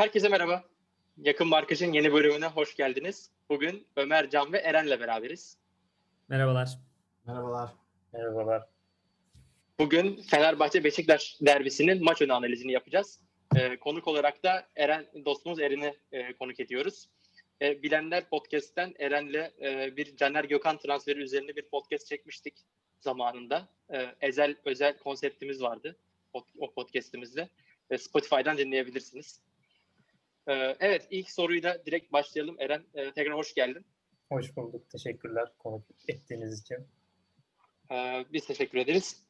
Herkese merhaba. Yakın Markaj'ın yeni bölümüne hoş geldiniz. Bugün Ömer, Can ve Eren'le beraberiz. Merhabalar. Merhabalar. Merhabalar. Bugün Fenerbahçe Beşiktaş derbisinin maç önü analizini yapacağız. Ee, konuk olarak da Eren dostumuz Eren'i e, konuk ediyoruz. E, Bilenler Podcast'ten Eren'le e, bir Caner Gökhan transferi üzerine bir podcast çekmiştik zamanında. E, ezel özel konseptimiz vardı o, o podcast'imizde. E, Spotify'dan dinleyebilirsiniz. E, evet ilk soruyla direkt başlayalım. Eren e, tekrar hoş geldin. Hoş bulduk. Teşekkürler konuk ettiğiniz için. Ee, biz teşekkür ederiz.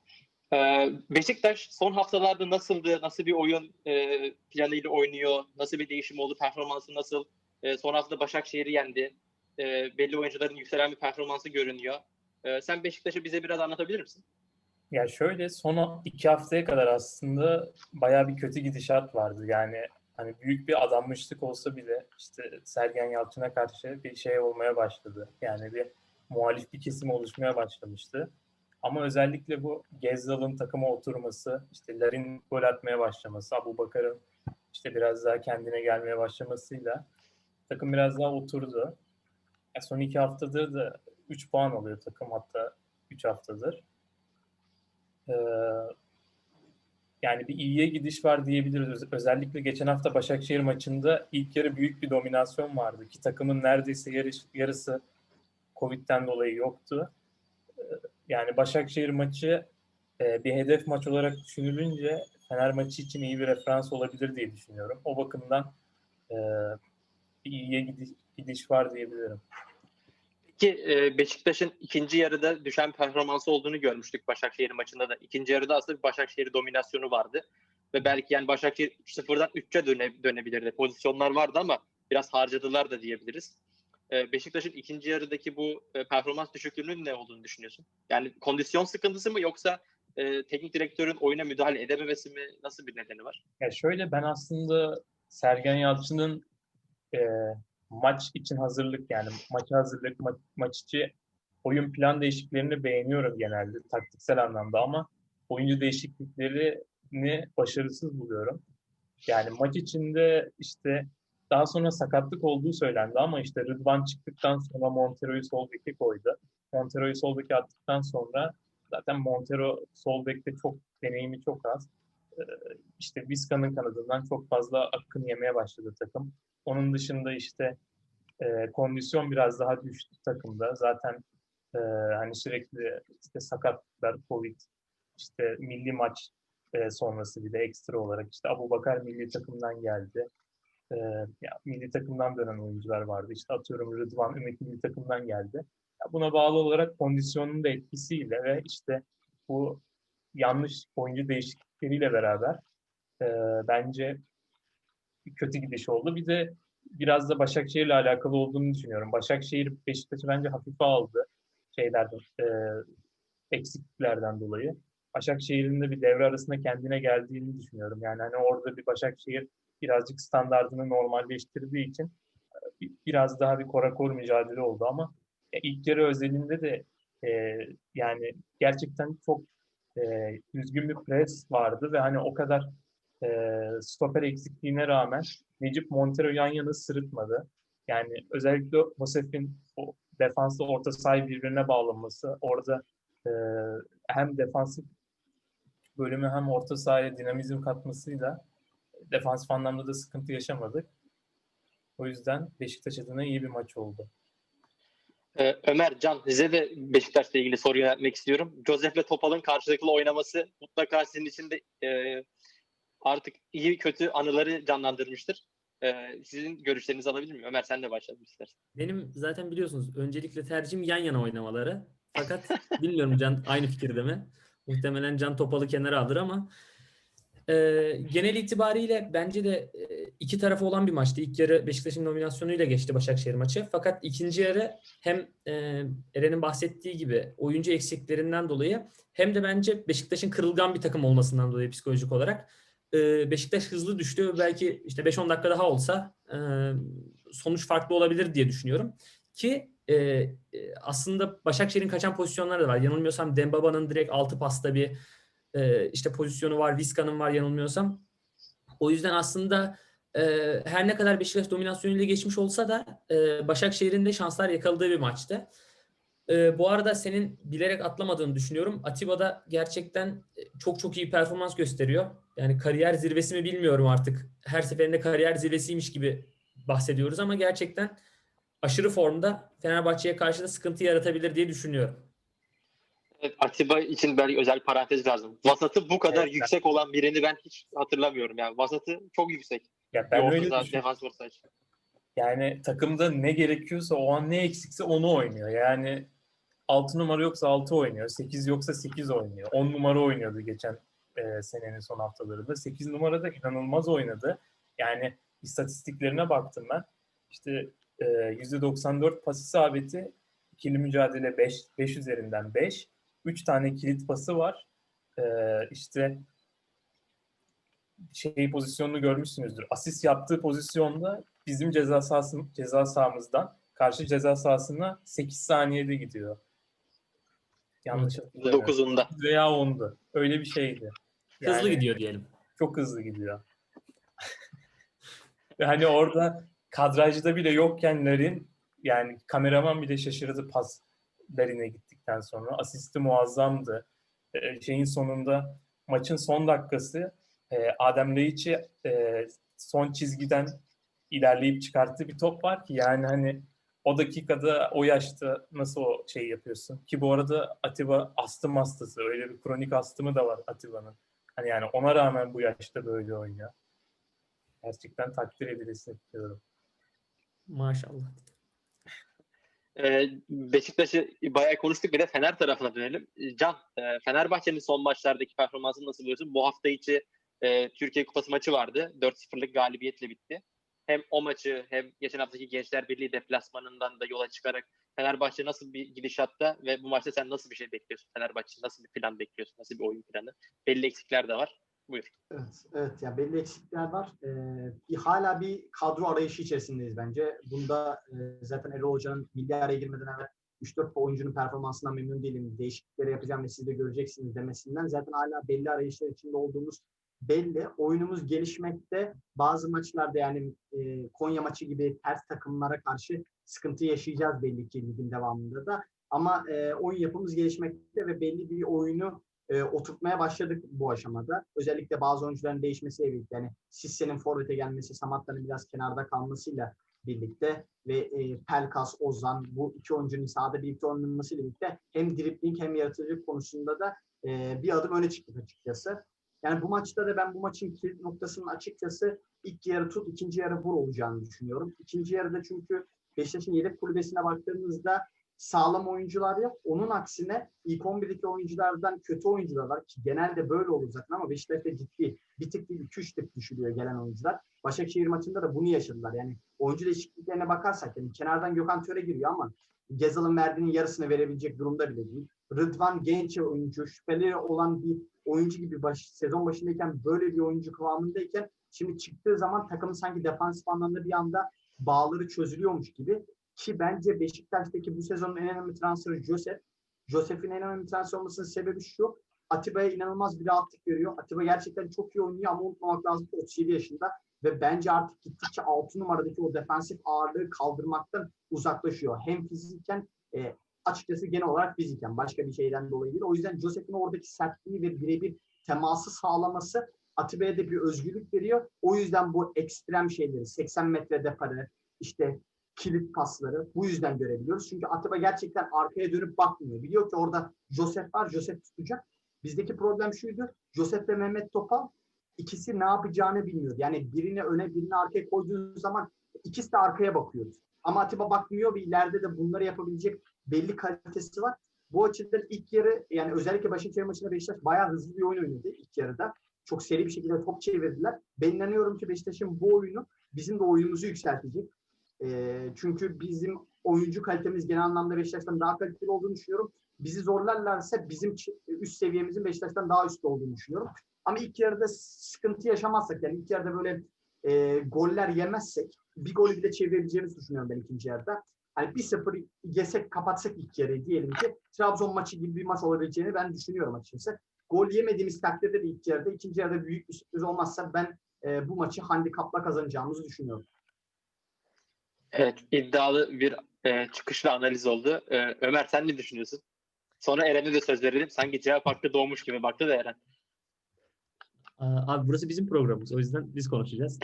Ee, Beşiktaş son haftalarda nasıldı? Nasıl bir oyun e, planıyla oynuyor? Nasıl bir değişim oldu? Performansı nasıl? Ee, son hafta Başakşehir'i yendi. Ee, belli oyuncuların yükselen bir performansı görünüyor. Ee, sen Beşiktaş'ı bize biraz anlatabilir misin? Ya şöyle son iki haftaya kadar aslında bayağı bir kötü gidişat vardı. Yani hani büyük bir adanmışlık olsa bile işte Sergen Yalçın'a karşı bir şey olmaya başladı. Yani bir muhalif bir kesim oluşmaya başlamıştı. Ama özellikle bu Gezzal'ın takıma oturması, işte Larin gol atmaya başlaması, Abu Bakar'ın işte biraz daha kendine gelmeye başlamasıyla takım biraz daha oturdu. Ya son iki haftadır da 3 puan alıyor takım hatta 3 haftadır. Ee, yani bir iyiye gidiş var diyebiliriz. Özellikle geçen hafta Başakşehir maçında ilk yarı büyük bir dominasyon vardı ki takımın neredeyse yarı, yarısı Covid'den dolayı yoktu. Ee, yani Başakşehir maçı e, bir hedef maç olarak düşünülünce Fener maçı için iyi bir referans olabilir diye düşünüyorum. O bakımdan e, bir iyiye gidiş, gidiş var diyebilirim. Ki e, Beşiktaş'ın ikinci yarıda düşen performansı olduğunu görmüştük Başakşehir maçında da. İkinci yarıda aslında bir Başakşehir dominasyonu vardı. Ve belki yani Başakşehir sıfırdan 3'e döne, dönebilirdi. Pozisyonlar vardı ama biraz harcadılar da diyebiliriz. E, Beşiktaş'ın ikinci yarıdaki bu e, performans düşüklüğünün ne olduğunu düşünüyorsun? Yani kondisyon sıkıntısı mı yoksa teknik direktörün oyuna müdahale edememesi mi? Nasıl bir nedeni var? Ya şöyle ben aslında Sergen Yalçın'ın e, maç için hazırlık yani maça hazırlık, ma- maç içi oyun plan değişikliklerini beğeniyorum genelde taktiksel anlamda ama oyuncu değişikliklerini başarısız buluyorum. Yani maç içinde işte daha sonra sakatlık olduğu söylendi ama işte Rıdvan çıktıktan sonra Montero'yu sol beke koydu. Montero'yu sol beke attıktan sonra zaten Montero sol bekte çok deneyimi çok az. Ee, işte Vizca'nın kanadından çok fazla akın yemeye başladı takım. Onun dışında işte e, kondisyon biraz daha düştü takımda. Zaten e, hani sürekli işte sakatlıklar, Covid, işte milli maç e, sonrası bir de ekstra olarak işte Abu Bakar milli takımdan geldi. E, ya, milli takımdan dönen oyuncular vardı. İşte atıyorum Rıdvan Ümit milli takımdan geldi. Ya, buna bağlı olarak kondisyonun da etkisiyle ve işte bu yanlış oyuncu değişiklikleriyle beraber e, bence kötü gidiş oldu. Bir de biraz da Başakşehir'le alakalı olduğunu düşünüyorum. Başakşehir Beşiktaş'ı bence hafife aldı şeylerden, e, eksikliklerden dolayı. Başakşehir'in de bir devre arasında kendine geldiğini düşünüyorum. Yani hani orada bir Başakşehir birazcık standartını normalleştirdiği için e, biraz daha bir korakor mücadele oldu ama ilk yarı özelinde de e, yani gerçekten çok e, düzgün bir pres vardı ve hani o kadar e, stoper eksikliğine rağmen Necip Montero yan yana sırıtmadı. Yani özellikle Josef'in o defansla orta sahayı birbirine bağlaması, orada e, hem defansif bölümü hem orta sahaya dinamizm katmasıyla defansif anlamda da sıkıntı yaşamadık. O yüzden Beşiktaş adına iyi bir maç oldu. Ee, Ömer, Can size de Beşiktaş'la ilgili soru yöneltmek istiyorum. Josef'le Topal'ın karşılıklı oynaması mutlaka sizin için de e, artık iyi kötü anıları canlandırmıştır. Ee, sizin görüşlerinizi alabilir miyim? Ömer sen de başladın istersen. Benim zaten biliyorsunuz öncelikle tercihim yan yana oynamaları. Fakat bilmiyorum Can aynı fikirde mi? Muhtemelen Can Topal'ı kenara alır ama e, genel itibariyle bence de e, iki tarafı olan bir maçtı. İlk yarı Beşiktaş'ın nominasyonuyla geçti Başakşehir maçı. Fakat ikinci yarı hem e, Eren'in bahsettiği gibi oyuncu eksiklerinden dolayı hem de bence Beşiktaş'ın kırılgan bir takım olmasından dolayı psikolojik olarak e, Beşiktaş hızlı düştü belki işte 5-10 dakika daha olsa e, sonuç farklı olabilir diye düşünüyorum. Ki e, e, aslında Başakşehir'in kaçan pozisyonları da var. Yanılmıyorsam Dembaba'nın direkt altı pasta bir e, işte pozisyonu var. Vizca'nın var yanılmıyorsam. O yüzden aslında e, her ne kadar Beşiktaş dominasyonuyla geçmiş olsa da e, Başakşehir'in de şanslar yakaladığı bir maçtı. E, bu arada senin bilerek atlamadığını düşünüyorum. Atiba da gerçekten e, çok çok iyi performans gösteriyor. Yani kariyer zirvesi mi bilmiyorum artık. Her seferinde kariyer zirvesiymiş gibi bahsediyoruz ama gerçekten aşırı formda Fenerbahçe'ye karşı da sıkıntı yaratabilir diye düşünüyorum. Evet, Atiba için belki özel parantez lazım. Vasatı bu kadar Evet. yüksek olan birini ben hiç hatırlamıyorum. Yani vasatı çok yüksek. Ya Bir ben orta öyle defans orta saha. Yani takımda ne gerekiyorsa o an ne eksikse onu oynuyor. Yani 6 numara yoksa 6 oynuyor. 8 yoksa 8 oynuyor. 10 numara oynuyordu geçen e, senenin son haftalarında. 8 numara da inanılmaz oynadı. Yani istatistiklerine baktım ben. İşte e, %94 pas isabeti, ikili mücadele 5, 5 üzerinden 5. 3 tane kilit pası var. E, işte şey pozisyonunu görmüşsünüzdür. Asist yaptığı pozisyonda bizim ceza sahası, ceza sahamızdan karşı ceza sahasına 8 saniyede gidiyor. Yanlış hatırlamıyorum. 9'unda. Veya 10'du. Öyle bir şeydi. Hızlı Yani gidiyor diyelim. Çok hızlı gidiyor. Hani orada kadrajda bile yokken Larin yani kameraman bile şaşırdı pas Larin'e gittikten sonra. Asisti muazzamdı. Ee, şeyin sonunda maçın son dakikası e, Adem Laiç'i e, son çizgiden ilerleyip çıkarttığı bir top var ki yani hani o dakikada o yaşta nasıl o şey yapıyorsun? Ki bu arada Atiba astım hastası. Öyle bir kronik astımı da var Atiba'nın. Hani yani ona rağmen bu yaşta böyle oynuyor. Gerçekten takdir edilesi diyorum. Maşallah. Ee, Beşiktaş'ı bayağı konuştuk. Bir de Fener tarafına dönelim. Ee, Can, e, Fenerbahçe'nin son maçlardaki performansını nasıl buluyorsun? Bu hafta içi e, Türkiye Kupası maçı vardı. 4-0'lık galibiyetle bitti. Hem o maçı hem geçen haftaki Gençler Birliği deplasmanından da yola çıkarak Fenerbahçe nasıl bir gidişatta ve bu maçta sen nasıl bir şey bekliyorsun? Fenerbahçe nasıl bir plan bekliyorsun? Nasıl bir oyun planı? Belli eksikler de var. Buyur. Evet, evet. Ya belli eksikler var. Ee, bir, hala bir kadro arayışı içerisindeyiz bence. Bunda e, zaten Erol Hoca'nın milli araya girmeden evvel 3-4 oyuncunun performansından memnun değilim. Değişiklikleri yapacağım ve siz de göreceksiniz demesinden zaten hala belli arayışlar içinde olduğumuz belli. Oyunumuz gelişmekte. Bazı maçlarda yani e, Konya maçı gibi ters takımlara karşı sıkıntı yaşayacağız belli ki ligin devamında da. Ama e, oyun yapımız gelişmekte ve belli bir oyunu e, oturtmaya başladık bu aşamada. Özellikle bazı oyuncuların değişmesiyle birlikte yani Sisse'nin forvete gelmesi, Samatta'nın biraz kenarda kalmasıyla birlikte ve e, Pelkas, Ozan bu iki oyuncunun sahada birlikte oynamasıyla birlikte hem dribling hem yaratıcılık konusunda da e, bir adım öne çıktık açıkçası. Yani bu maçta da ben bu maçın kilit noktasının açıkçası ilk yarı tut, ikinci yarı vur olacağını düşünüyorum. İkinci yarıda çünkü Beşiktaş'ın yedek kulübesine baktığımızda sağlam oyuncular yok. Onun aksine ilk 11'deki oyunculardan kötü oyuncular var ki genelde böyle olur zaten ama Beşiktaş'ta ciddi bir tık değil 2-3 tık düşürüyor gelen oyuncular. Başakşehir maçında da bunu yaşadılar. Yani oyuncu değişikliklerine bakarsak yani kenardan Gökhan Töre giriyor ama Gezal'ın verdiğinin yarısını verebilecek durumda bile değil. Rıdvan genç oyuncu, şüpheli olan bir oyuncu gibi baş, sezon başındayken böyle bir oyuncu kıvamındayken şimdi çıktığı zaman takımın sanki defansif anlamda bir anda bağları çözülüyormuş gibi ki bence Beşiktaş'taki bu sezonun en önemli transferi Josep. Josep'in en önemli transfer olmasının sebebi şu. Atiba'ya inanılmaz bir rahatlık veriyor. Atiba gerçekten çok iyi oynuyor ama unutmamak lazım ki 37 yaşında ve bence artık gittikçe 6 numaradaki o defansif ağırlığı kaldırmaktan uzaklaşıyor. Hem fiziken e, açıkçası genel olarak fiziken başka bir şeyden dolayı değil. O yüzden Josep'in oradaki sertliği ve birebir teması sağlaması Atiba'ya da bir özgürlük veriyor. O yüzden bu ekstrem şeyleri 80 metre deparı işte kilit pasları bu yüzden görebiliyoruz. Çünkü Atiba gerçekten arkaya dönüp bakmıyor. Biliyor ki orada Josep var, Josep tutacak. Bizdeki problem şuydu. Josep ve Mehmet Topal ikisi ne yapacağını bilmiyor. Yani birini öne birini arkaya koyduğun zaman ikisi de arkaya bakıyoruz. Ama Atiba bakmıyor ve ileride de bunları yapabilecek belli kalitesi var. Bu açıdan ilk yarı yani özellikle Başakşehir maçında Beşiktaş bayağı hızlı bir oyun oynadı ilk yarıda. Çok seri bir şekilde top çevirdiler. Ben inanıyorum ki Beşiktaş'ın bu oyunu bizim de oyunumuzu yükseltecek. E, çünkü bizim oyuncu kalitemiz genel anlamda Beşiktaş'tan daha kaliteli olduğunu düşünüyorum. Bizi zorlarlarsa bizim üst seviyemizin Beşiktaş'tan daha üstte olduğunu düşünüyorum. Ama ilk yarıda sıkıntı yaşamazsak yani ilk yarıda böyle e, goller yemezsek bir golü bile çevirebileceğimizi düşünüyorum ben ikinci yarıda. Hani bir sıfır yesek kapatsak ilk yarıyı diyelim ki Trabzon maçı gibi bir maç olabileceğini ben düşünüyorum açıkçası. Gol yemediğimiz takdirde de ilk yarıda, ikinci yarıda büyük bir sürpriz olmazsa ben e, bu maçı handikapla kazanacağımızı düşünüyorum. Evet, iddialı bir e, çıkışlı analiz oldu. E, Ömer sen ne düşünüyorsun? Sonra Eren'e de söz verelim. Sanki cevap hakkı doğmuş gibi baktı da Eren. Abi burası bizim programımız. O yüzden biz konuşacağız.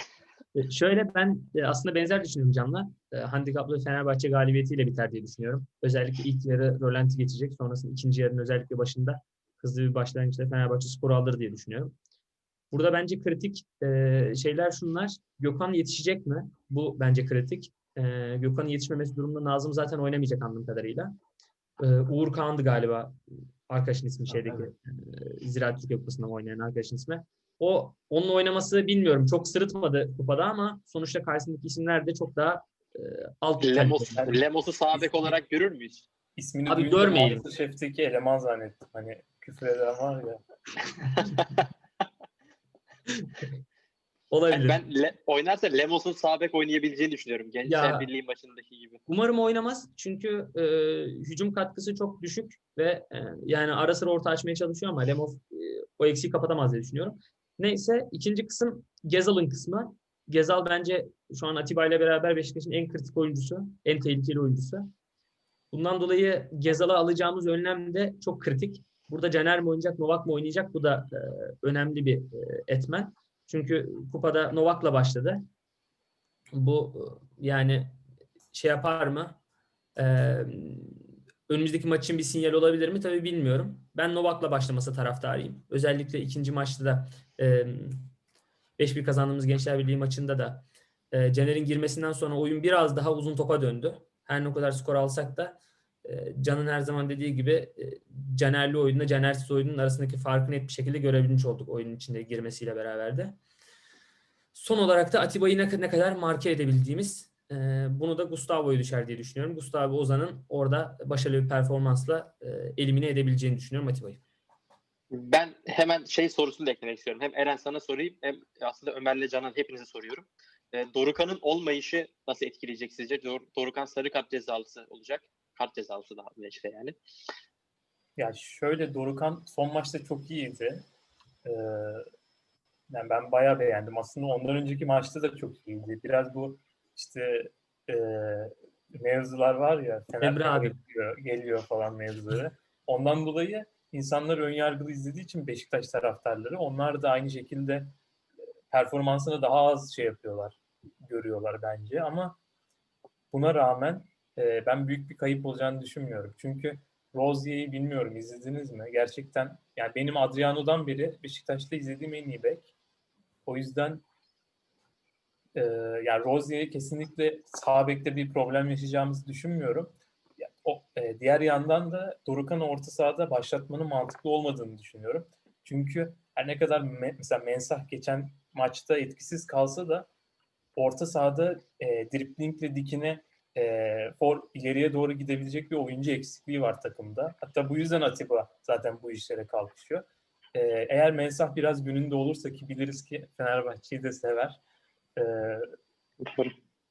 E, Şöyle ben e, aslında benzer düşünüyorum Can'la. E, Handikaplı Fenerbahçe galibiyetiyle biter diye düşünüyorum. Özellikle ilk yarı Rolanti geçecek. Sonrasında ikinci yarının özellikle başında hızlı bir başlangıçta Fenerbahçe skoru alır diye düşünüyorum. Burada bence kritik şeyler şunlar. Gökhan yetişecek mi? Bu bence kritik. E, Gökhan'ın yetişmemesi durumunda Nazım zaten oynamayacak anladığım kadarıyla. E, Uğur Kağan'dı galiba arkadaşın ismi şeydeki. Evet. E, Ziraat Türkiye Kupası'nda oynayan arkadaşın ismi. O onun oynaması bilmiyorum. Çok sırıtmadı kupada ama sonuçta karşısındaki isimler de çok daha e, alt Lemos. Lemos'u sağ bek olarak görür müyüz? İsmini Abi görmeyelim. Masterchef'teki eleman zannettim. Hani küfür eden var ya. olabilir. Ben le, oynarsa Lemos'un sağ bek oynayabileceğini düşünüyorum. Gençler Ya. Birliği maçındaki gibi. Umarım oynamaz. Çünkü e, hücum katkısı çok düşük ve e, yani ara sıra orta açmaya çalışıyor ama Lemov e, o eksiği kapatamaz diye düşünüyorum. Neyse ikinci kısım Gezal'ın kısmı. Gezal bence şu an Atiba ile beraber Beşiktaş'ın en kritik oyuncusu, en tehlikeli oyuncusu. Bundan dolayı Gezal'a alacağımız önlem de çok kritik. Burada Caner mi oynayacak, Novak mı oynayacak? Bu da e, önemli bir e, etmen. Çünkü kupada Novak'la başladı. Bu yani şey yapar mı? Ee, önümüzdeki maçın bir sinyal olabilir mi? Tabii bilmiyorum. Ben Novak'la başlaması taraftarıyım. Özellikle ikinci maçta da e, 5-1 kazandığımız Gençler Birliği maçında da e, Caner'in girmesinden sonra oyun biraz daha uzun topa döndü. Her ne kadar skor alsak da Can'ın her zaman dediği gibi e, Caner'li oyunla Caner'siz oyunun arasındaki farkı net bir şekilde görebilmiş olduk oyunun içinde girmesiyle beraber de. Son olarak da Atiba'yı ne, kadar marke edebildiğimiz ee, bunu da Gustavo'ya düşer diye düşünüyorum. Gustavo Ozan'ın orada başarılı bir performansla e, elimine edebileceğini düşünüyorum Atiba'yı. Ben hemen şey sorusunu da eklemek istiyorum. Hem Eren sana sorayım hem aslında Ömer'le Canan hepinize soruyorum. E, Dorukan'ın olmayışı nasıl etkileyecek sizce? Dor- Dorukan sarı kart cezalısı olacak. Kart cezalısı daha işte yani. Ya şöyle Dorukan son maçta çok iyiydi. Ee, yani ben bayağı beğendim. Aslında ondan önceki maçta da çok iyiydi. Biraz bu işte e, mevzular var ya Emre abi. geliyor, geliyor falan mevzuları. Ondan dolayı insanlar önyargılı izlediği için Beşiktaş taraftarları onlar da aynı şekilde performansına daha az şey yapıyorlar, görüyorlar bence ama buna rağmen e, ben büyük bir kayıp olacağını düşünmüyorum. Çünkü Rozier'i bilmiyorum izlediniz mi? Gerçekten yani benim Adriano'dan beri Beşiktaş'ta izlediğim en iyi bek. O yüzden e, yani Rozier'i kesinlikle sağ bekte bir problem yaşayacağımızı düşünmüyorum. Ya, o, e, diğer yandan da Dorukan'ı orta sahada başlatmanın mantıklı olmadığını düşünüyorum. Çünkü her ne kadar me- mesela Mensah geçen maçta etkisiz kalsa da orta sahada e, driplingle dikine e, for ileriye doğru gidebilecek bir oyuncu eksikliği var takımda. Hatta bu yüzden Atiba zaten bu işlere kalkışıyor. E, eğer Mensah biraz gününde olursa ki biliriz ki Fenerbahçe'yi de sever. E,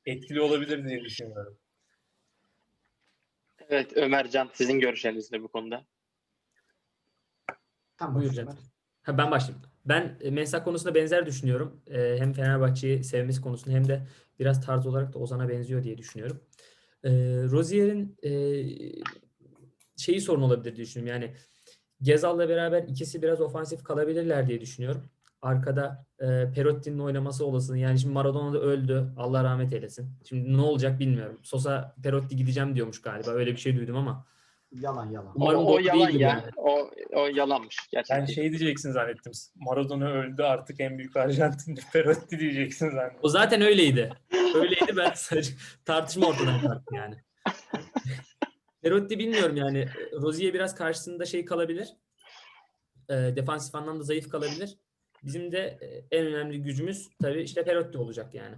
etkili olabilir diye düşünüyorum. Evet Ömercan sizin görüşleriniz ne bu konuda? Tamam. Buyur Can. Ha, ben başlayayım. Ben e, Mensah konusunda benzer düşünüyorum. E, hem Fenerbahçe'yi sevmesi konusunda hem de biraz tarz olarak da Ozan'a benziyor diye düşünüyorum. E, Rozier'in şeyi sorun olabilir diye düşünüyorum. Yani Gezal'la beraber ikisi biraz ofansif kalabilirler diye düşünüyorum. Arkada e, Perotti'nin oynaması olasılığı. Yani şimdi Maradona da öldü. Allah rahmet eylesin. Şimdi ne olacak bilmiyorum. Sosa Perotti gideceğim diyormuş galiba. Öyle bir şey duydum ama. Yalan yalan. Umarım o, o yalan ya. yani. O, o yalanmış gerçekten. Ben şey diyeceksin zannettim. Maradona öldü artık en büyük Arjantinli Perotti diyeceksin zannettim. O zaten öyleydi. Öyleydi ben sadece tartışma ortadan kalktı yani. Perotti bilmiyorum yani. Rozier biraz karşısında şey kalabilir. E, defansif anlamda zayıf kalabilir. Bizim de e, en önemli gücümüz tabii işte Perotti olacak yani.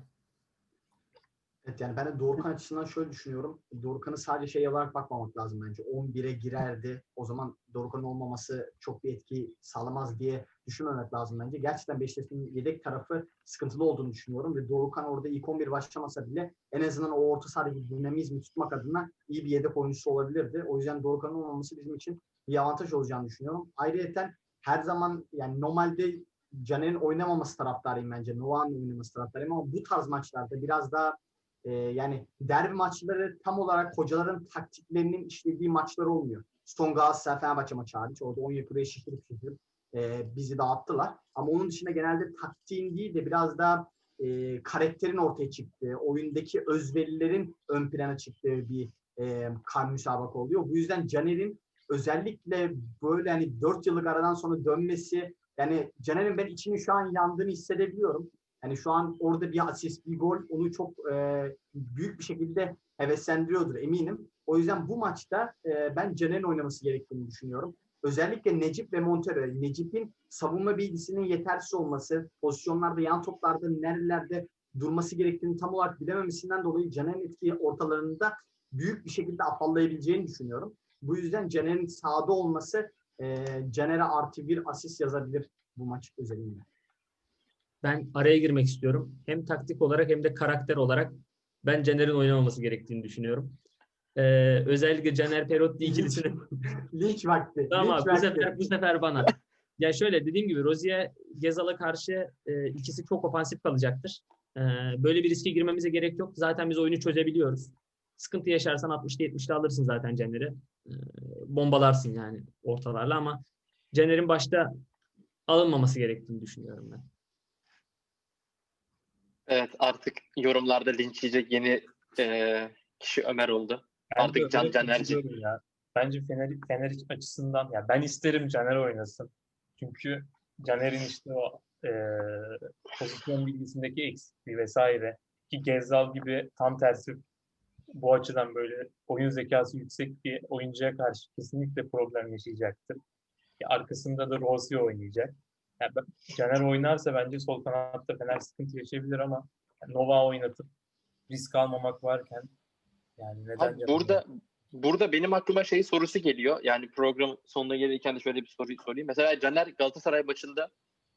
Evet yani ben de Dorukhan açısından şöyle düşünüyorum. Dorukhan'ı sadece şey olarak bakmamak lazım bence. 11'e girerdi. O zaman Dorukhan'ın olmaması çok bir etki sağlamaz diye düşünmemek lazım bence. Gerçekten Beşiktaş'ın yedek tarafı sıkıntılı olduğunu düşünüyorum ve Dorukhan orada ilk 11 başlamasa bile en azından o orta sahadaki dinamizmi tutmak adına iyi bir yedek oyuncusu olabilirdi. O yüzden Dorukhan'ın olmaması bizim için bir avantaj olacağını düşünüyorum. Ayrıca her zaman yani normalde Caner'in oynamaması taraftarıyım bence. Nova'nın oynaması taraftarıyım ama bu tarz maçlarda biraz daha e, yani derbi maçları tam olarak hocaların taktiklerinin işlediği maçlar olmuyor. Son Galatasaray Fenerbahçe maçı hariç. Orada Onyekuru'ya şişirip şişirip e, bizi dağıttılar. Ama onun dışında genelde taktiğin değil de biraz daha e, karakterin ortaya çıktığı, oyundaki özverilerin ön plana çıktığı bir e, kan müsabaka oluyor. Bu yüzden Caner'in özellikle böyle hani 4 yıllık aradan sonra dönmesi yani Caner'in ben içini şu an yandığını hissedebiliyorum. Yani şu an orada bir asist, bir gol onu çok e, büyük bir şekilde heveslendiriyordur eminim. O yüzden bu maçta e, ben Caner'in oynaması gerektiğini düşünüyorum. Özellikle Necip ve Montero. Necip'in savunma bilgisinin yetersiz olması, pozisyonlarda, yan toplarda nerelerde durması gerektiğini tam olarak bilememesinden dolayı Caner'in etki ortalarında büyük bir şekilde afallayabileceğini düşünüyorum. Bu yüzden Caner'in sahada olması e, Caner'e artı bir asist yazabilir bu maç özelinde. Ben araya girmek istiyorum. Hem taktik olarak hem de karakter olarak ben Caner'in oynamaması gerektiğini düşünüyorum. Ee, özellikle Caner Perotti ikilisini Linç vakti. Tamam linç bu vakti. sefer bu sefer bana. Ya şöyle dediğim gibi Rozier Gezal'a karşı e, ikisi çok ofansif kalacaktır. E, böyle bir riske girmemize gerek yok. Zaten biz oyunu çözebiliyoruz. Sıkıntı yaşarsan 60'ta 70'te alırsın zaten Caner'i. E, bombalarsın yani ortalarla ama Caner'in başta alınmaması gerektiğini düşünüyorum ben. Evet artık yorumlarda linç yiyecek yeni e, kişi Ömer oldu. Artık Bence Can öyle Canerci. Ya. Bence Fener, Fener açısından ya ben isterim Caner oynasın. Çünkü Caner'in işte o e, pozisyon bilgisindeki eksikliği vesaire ki Gezzal gibi tam tersi bu açıdan böyle oyun zekası yüksek bir oyuncuya karşı kesinlikle problem yaşayacaktır. Ya arkasında da Rossi oynayacak. Yani Caner oynarsa bence sol kanatta Fener sıkıntı yaşayabilir ama Nova oynatıp risk almamak varken yani neden Abi burada burada benim aklıma şey sorusu geliyor. Yani program sonuna gelirken de şöyle bir soru sorayım. Mesela Caner Galatasaray maçında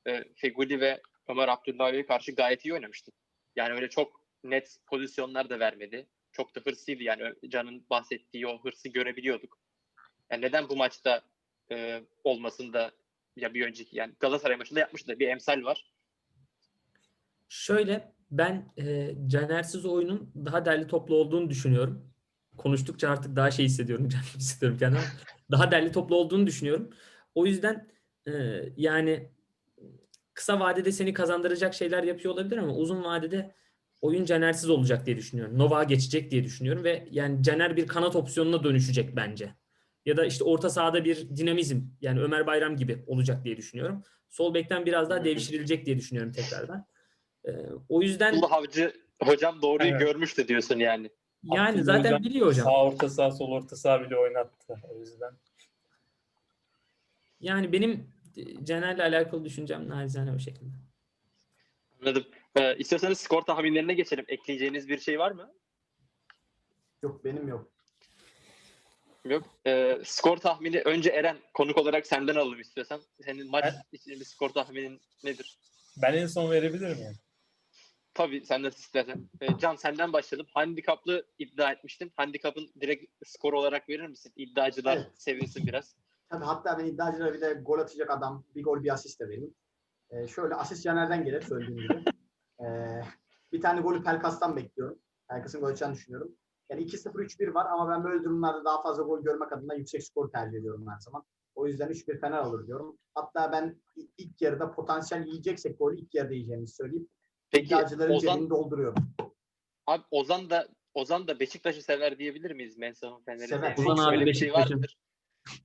e, Feguli ve Ömer Abdullahi'ye karşı gayet iyi oynamıştı. Yani öyle çok net pozisyonlar da vermedi. Çok da hırslıydı yani Can'ın bahsettiği o hırsı görebiliyorduk. Yani neden bu maçta e, olmasında ya bir önceki yani Galatasaray maçında yapmıştı bir emsal var. Şöyle ben e, Caner'siz oyunun daha derli toplu olduğunu düşünüyorum. Konuştukça artık daha şey hissediyorum, can gibi hissediyorum kendimi. Daha derli toplu olduğunu düşünüyorum. O yüzden e, yani kısa vadede seni kazandıracak şeyler yapıyor olabilir ama uzun vadede oyun Caner'siz olacak diye düşünüyorum. Nova geçecek diye düşünüyorum ve yani Caner bir kanat opsiyonuna dönüşecek bence. Ya da işte orta sahada bir dinamizm yani Ömer Bayram gibi olacak diye düşünüyorum. Sol bekten biraz daha devşirilecek diye düşünüyorum tekrardan. Ee, o yüzden Ulu Avcı hocam doğruyu Evet. görmüştü diyorsun yani. yani Abdullah zaten hocam biliyor hocam. Sağ orta saha, sol orta saha bile oynattı. O yüzden. Yani benim e, Caner'le alakalı düşüncem narizane o şekilde. Anladım. Ee, istiyorsanız skor tahminlerine geçelim. Ekleyeceğiniz bir şey var mı? Yok benim yok. Yok. Ee, skor tahmini önce Eren konuk olarak senden alalım istiyorsan. Senin maç Ben- için bir skor tahminin nedir? Ben en son verebilir miyim? Tabii sen nasıl istersen. Ee, Can senden başlayalım. Handikaplı iddia etmiştin. Handikapın direkt skor olarak verir misin? İddiacılar Evet. sevinsin biraz. Tabii hatta ben iddiacılara bir de gol atacak adam bir gol bir asist de vereyim. Ee, şöyle asist Caner'den gelir söylediğim gibi. Ee, bir tane golü Pelkas'tan bekliyorum. Pelkas'ın gol atacağını düşünüyorum. Yani 2-0 3-1 var ama ben böyle durumlarda daha fazla gol görmek adına yüksek skor tercih ediyorum her zaman. O yüzden 3-1 Fener alır diyorum. Hatta ben ilk yarıda potansiyel yiyeceksek golü ilk yarıda yiyeceğimizi söyleyip Peki Ozan, cebini dolduruyorum. abi Ozan da Ozan da Beşiktaş'ı sever diyebilir miyiz Mensah'ın Fener'i? Sever. Ozan şöyle abi şey Beşiktaş'ın. vardır.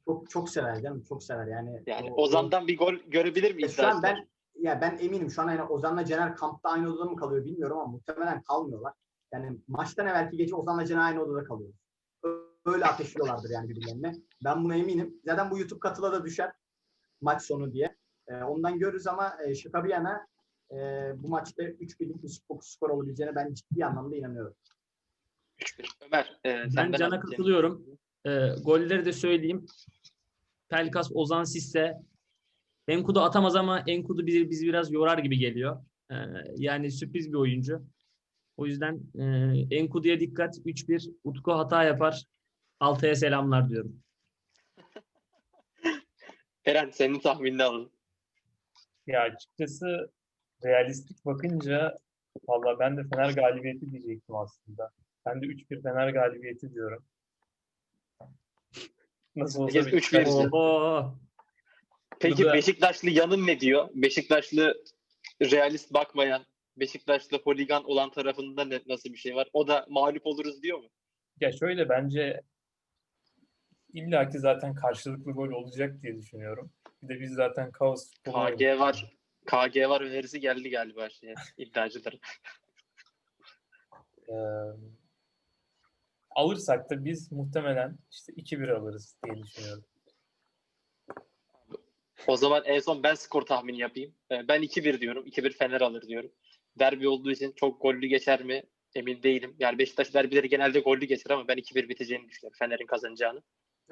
Çok çok sever canım çok sever yani. Yani O- o- Ozan'dan bir gol görebilir miyiz? şu an ben ya ben eminim şu an yani Ozan'la Cener kampta aynı odada mı kalıyor bilmiyorum ama muhtemelen kalmıyorlar. Yani maçtan evvelki gece Ozan'la Cener aynı odada kalıyor. Ö- Öyle ateşliyorlardır yani birbirlerine. Ben buna eminim. Zaten bu YouTube katıla da düşer maç sonu diye. Ee, ondan görürüz ama e, şaka bir yana e, bu maçta 3-1'lik bir skor, skor olabileceğine ben ciddi anlamda inanıyorum. 3-1. Ömer e, Ben senden Can'a katılıyorum. Ee, golleri de söyleyeyim. Pelkas, Ozan Sisse. Enkudu atamaz ama Enkudu bizi, bizi biraz yorar gibi geliyor. Ee, yani sürpriz bir oyuncu. O yüzden e, Enkudu'ya dikkat. 3-1. Utku hata yapar. Altay'a selamlar diyorum. Eren senin tahminini alalım. Ya açıkçası realistik bakınca valla ben de Fener galibiyeti diyecektim aslında. Ben de 3-1 Fener galibiyeti diyorum. Nasıl olsa Herkes. Peki Beşiktaşlı yanın ne diyor? Beşiktaşlı realist bakmayan, Beşiktaşlı holigan olan tarafında ne, nasıl bir şey var? O da mağlup oluruz diyor mu? Ya şöyle bence illaki zaten karşılıklı gol olacak diye düşünüyorum. Bir de biz zaten kaos KG var. KG var önerisi geldi galiba şeye, iddiacılara. Ee, alırsak da biz muhtemelen işte 2-1 alırız diye düşünüyorum. O zaman en son ben skor tahmini yapayım. Ben 2-1 diyorum. 2-1 Fener alır diyorum. Derbi olduğu için çok gollü geçer mi emin değilim. Yani Beşiktaş derbileri genelde gollü geçer ama ben 2-1 biteceğini düşünüyorum. Fener'in kazanacağını.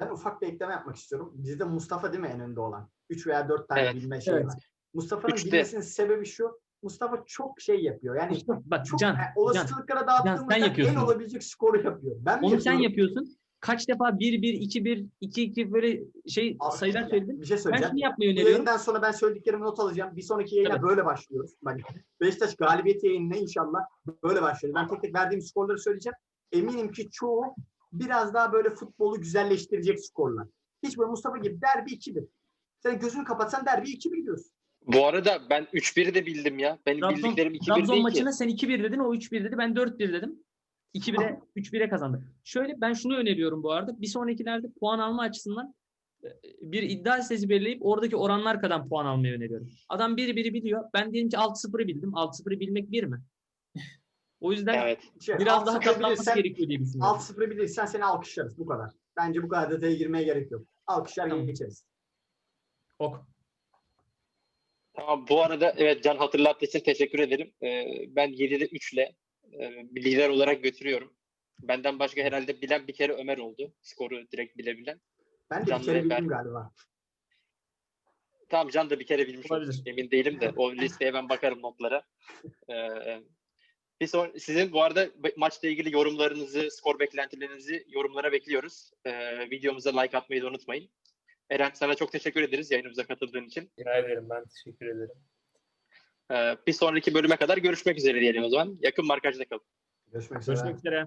Ben ufak bir ekleme yapmak istiyorum. Bizde Mustafa değil mi en önde olan? 3 veya 4 tane Evet. bilme şeyi Evet. var. Mustafa'nın bilmesinin sebebi şu. Mustafa çok şey yapıyor. Yani Bak çok Can, yani Can, olasılıklara Can, dağıttığımızda sen en olabilecek skoru yapıyor. Ben mi onu sen yapıyorum? yapıyorsun. Kaç defa 1-1, 2-1, 2-2 böyle şey Abi, sayılar ya, söyledin. Bir şey Ben söyleyeceğim. şunu yapmayı öneriyorum. yayından sonra ben söylediklerimi not alacağım. Bir sonraki yayına Evet. böyle başlıyoruz. Bak Beşiktaş galibiyeti yayınına inşallah böyle başlıyoruz. Ben tek tek verdiğim skorları söyleyeceğim. Eminim ki çoğu biraz daha böyle futbolu güzelleştirecek skorlar. Hiç böyle Mustafa gibi derbi 2-1. Sen gözünü kapatsan derbi 2-1 diyorsun. Bu arada ben 3-1'i de bildim ya. Benim Trabzon, bildiklerim 2-1 Trabzon değil ki. maçına sen 2-1 dedin, o 3-1 dedi. Ben 4-1 dedim. 2-1'e, 3-1'e kazandı. Şöyle ben şunu öneriyorum bu arada. Bir sonrakilerde puan alma açısından e, bir iddia listesi belirleyip oradaki oranlar kadar puan almayı öneriyorum. Adam 1-1'i biliyor. Ben diyelim ki 6-0'ı bildim. 6-0'ı bilmek 1 mi? O yüzden Evet. Şey, biraz daha 6-0 katlanması gerekiyor diye düşünüyorum. 6-0'ı bilirsen seni alkışlarız. Bu kadar. Bence bu kadar detaya girmeye gerek yok. Alkışlar Tamam. geçeriz. Ok. Tamam, bu arada evet Can hatırlattığı için teşekkür ederim. Ee, ben 7'de 3 ile e, bir lider olarak götürüyorum. Benden başka herhalde bilen bir kere Ömer oldu. Skoru direkt bilebilen. Ben de bir Canlı kere bildim galiba. Tamam Can da bir kere bilmiş Olabilir. Emin değilim de o listeye ben bakarım notlara. Ee, bir son, sizin bu arada maçla ilgili yorumlarınızı, skor beklentilerinizi yorumlara bekliyoruz. Ee, videomuza like atmayı da unutmayın. Eren sana çok teşekkür ederiz yayınımıza katıldığın için. Rica ederim ben teşekkür ederim. Ee, bir sonraki bölüme kadar görüşmek üzere diyelim o zaman. Yakın markajda kalın. Görüşmek üzere. Görüşmek üzere.